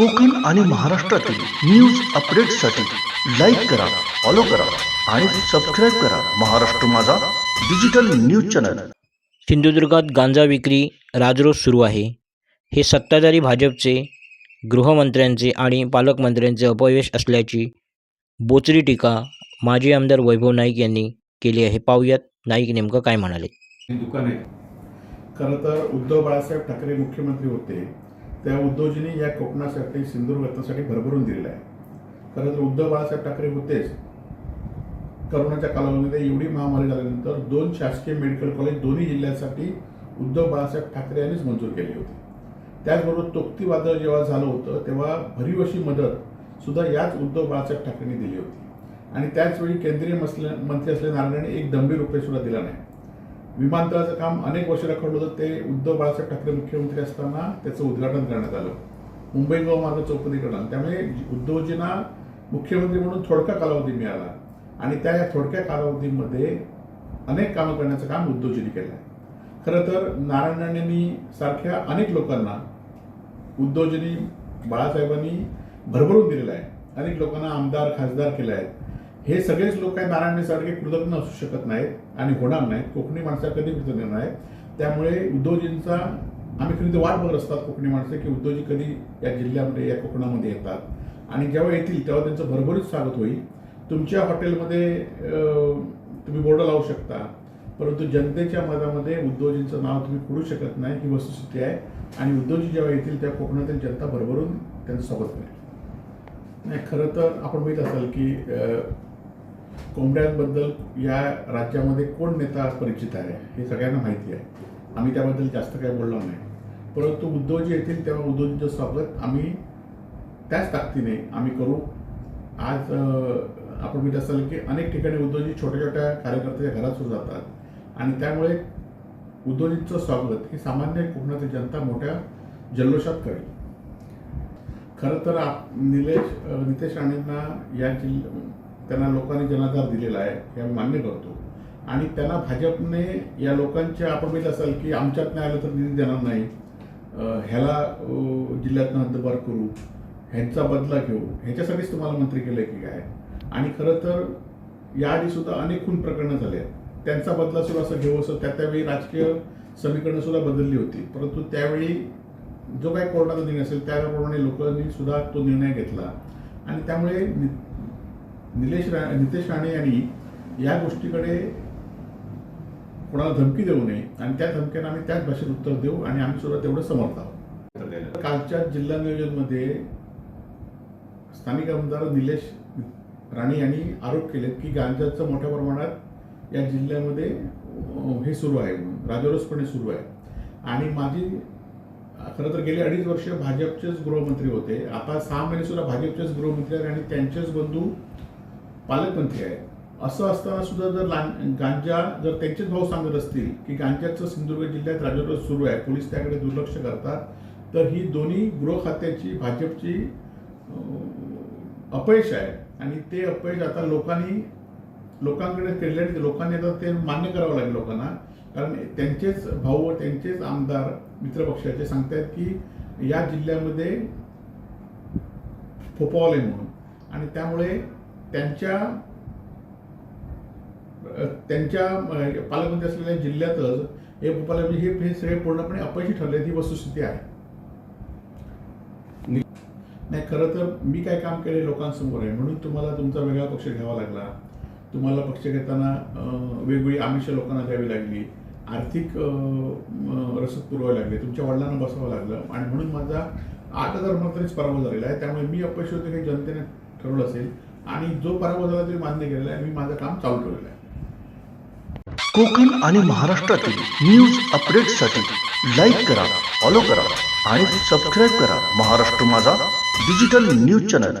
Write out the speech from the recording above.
आणि महाराष्ट्रातील न्यूज अपडेटसाठी लाईक करा फॉलो करा आणि सबस्क्राईब करा महाराष्ट्र माझा डिजिटल न्यूज चॅनल सिंधुदुर्गात गांजा विक्री राजरोस सुरू आहे. हे सत्ताधारी भाजपचे गृहमंत्र्यांचे आणि पालकमंत्र्यांचे अपयश असल्याची बोचरी टीका माजी आमदार वैभव नाईक यांनी केली आहे. पाहुयात नाईक नेमकं काय म्हणाले. दुकान. आहे खरं तर उद्धव बाळासाहेब ठाकरे मुख्यमंत्री होते. त्या उद्धवजींनी या कोकणासाठी सिंधुदुर्गासाठी भरभरून दिलेलं आहे. खरं तर उद्धव बाळासाहेब ठाकरे होतेच. करोनाच्या कालावधीमध्ये एवढी महामारी झाल्यानंतर दोन शासकीय मेडिकल कॉलेज दोन्ही जिल्ह्यांसाठी उद्धव बाळासाहेब ठाकरे यांनीच मंजूर केली होती. त्याचबरोबर तोक्ती वादळ जेव्हा झालं होतं तेव्हा भरीव अशी मदत सुद्धा याच उद्धव बाळासाहेब ठाकरेंनी दिली होती. आणि त्याचवेळी केंद्रीय मसले मंत्री असलेल्या नारायणाने एक दंबीर रुपये सुद्धा दिला नाही. विमानतळाचं काम अनेक वर्ष रखडलं होतं. ते उद्धव बाळासाहेब ठाकरे मुख्यमंत्री असताना त्याचं उद्घाटन करण्यात आलं. मुंबई गोवा मार्ग चौपदीकरण त्यामुळे उद्धवजींना मुख्यमंत्री म्हणून थोडका कालावधी मिळाला. आणि त्या या थोडक्या कालावधीमध्ये अनेक कामं करण्याचं काम उद्धवजींनी केलं. आहे खरं तर नारायण राणेंनी सारख्या अनेक लोकांना उद्धवजींनी बाळासाहेबांनी भरभरून दिलेलं आहे. अनेक लोकांना आमदार खासदार केले आहेत हे सगळेच लोक काही नारायणसारखे कृतज्ञ असू शकत नाहीत आणि होणार नाहीत. कोकणी माणसं कधी कृतज्ञ नाहीत. त्यामुळे उद्योजींचा आम्ही कधी वाट बघत असतात कोकणी माणसं की उद्योजी कधी या जिल्ह्यामध्ये या कोकणामध्ये येतात. आणि जेव्हा येतील तेव्हा त्यांचं भरभरीत स्वागत होईल. तुमच्या हॉटेलमध्ये तुम्ही बोर्ड लावू शकता. परंतु जनतेच्या मनामध्ये उद्योजींचं नाव तुम्ही पुढू शकत नाही. ही वस्तुस्थिती आहे. आणि उद्धवजी जेव्हा येतील तेव्हा कोकणातील जनता भरभरून त्यांचं स्वागत करेल. नाही खरं तर आपण माहीत असाल की कोंबड्यांबद्दल या राज्यामध्ये कोण नेता परिचित आहे हे सगळ्यांना माहिती आहे. आम्ही त्याबद्दल जास्त काही बोललो नाही. परंतु उद्धवजी येतील तेव्हा उद्धवजींचं स्वागत आम्ही त्याच ताकदीने आम्ही करू. आज आपण म्हणत असाल की अनेक ठिकाणी उद्धवजी छोट्या छोट्या कार्यकर्त्याच्या घरात सुरू जातात. आणि त्यामुळे उद्धवजींचं स्वागत हे सामान्य कोकणातील जनता मोठ्या जल्लोषात करेल. खरं तर आप निलेश नितेश राणेंना या जिल्ह्या त्यांना लोकांनी जनाधार दिलेला आहे हे आम्ही मान्य करतो. आणि त्यांना भाजपने या लोकांच्या आपण बघितलं असाल की आमच्यात नाही आलं तर निधी देणार नाही ह्याला जिल्ह्यातनं हद्दपार करू ह्यांचा बदला घेऊ ह्याच्यासाठीच तुम्हाला मंत्री केलं की काय? आणि खरं तर याआधी सुद्धा अनेक खून प्रकरणं झाले आहेत त्यांचा बदला सुद्धा असं घेऊ असं त्या त्यावेळी राजकीय समीकरणं सुद्धा बदलली होती. परंतु त्यावेळी जो काही कोर्टाचा निर्णय असेल त्याप्रमाणे लोकांनी सुद्धा तो निर्णय घेतला. आणि त्यामुळे नि- निलेश रा नितेश राणे यांनी या गोष्टीकडे कोणाला धमकी देऊ नये आणि त्या धमक्यांना आम्ही त्याच भाषेत उत्तर देऊ आणि आम्ही सुद्धा तेवढं समर्थ आहोत. कालच्या जिल्हा नियोजनमध्ये स्थानिक आमदार निलेश राणे यांनी आरोप केलेत की गांजाचं मोठ्या प्रमाणात या जिल्ह्यामध्ये हे सुरू आहे म्हणून राजरोसपणे सुरू आहे. आणि माझी खरं तर गेली अडीच वर्ष भाजपचेच गृहमंत्री होते. आता सहा महिने सुद्धा भाजपचेच गृहमंत्री आहेत आणि त्यांचेच बंधू पालकमंत्री आहेत. असं असताना सुद्धा जर लां गांजा जर त्यांचेच भाऊ सांगत असतील की गांजाचं सिंधुदुर्ग जिल्ह्यात राजरोस सुरू आहे पोलीस त्याकडे दुर्लक्ष करतात तर ही दोन्ही गृह खात्याची भाजपची अपयश आहे. आणि ते अपयश आता लोकांनी लोकांकडे केले आणि लोकांनी आता ते मान्य करावं लागेल लोकांना. कारण त्यांचेच भाऊ व त्यांचेच आमदार मित्रपक्षाचे सांगतायत की या जिल्ह्यामध्ये फोपावले म्हणून. आणि त्यामुळे त्यांच्या त्यांच्या पालकमंत्री असलेल्या जिल्ह्यातच हे म्हणजे हे हे सगळे पूर्णपणे अपयशी ठरले ही वस्तुस्थिती आहे. नाही खरं तर मी काय काम केले लोकांसमोर आहे म्हणून तुम्हाला तुमचा वेगळा पक्ष घ्यावा लागला. तुम्हाला पक्ष घेताना वेगवेगळी आमिष लोकांना द्यावी लागली. आर्थिक रसद पुरवावी लागली. तुमच्या वडिलांना बसावं लागलं. आणि म्हणून माझा आठ हजार मतरीच पराभव झालेला आहे. त्यामुळे मी अपयश होते हे जनतेने ठरवलं असेल. आणि जो पराभव झाला तरी मान्य केलेला आहे. मी माझं काम चालू ठेवलेलं आहे. कोकण आणि महाराष्ट्रातील न्यूज अपडेटसाठी लाईक करा फॉलो करा आणि सबस्क्राईब करा महाराष्ट्र माझा डिजिटल न्यूज चॅनल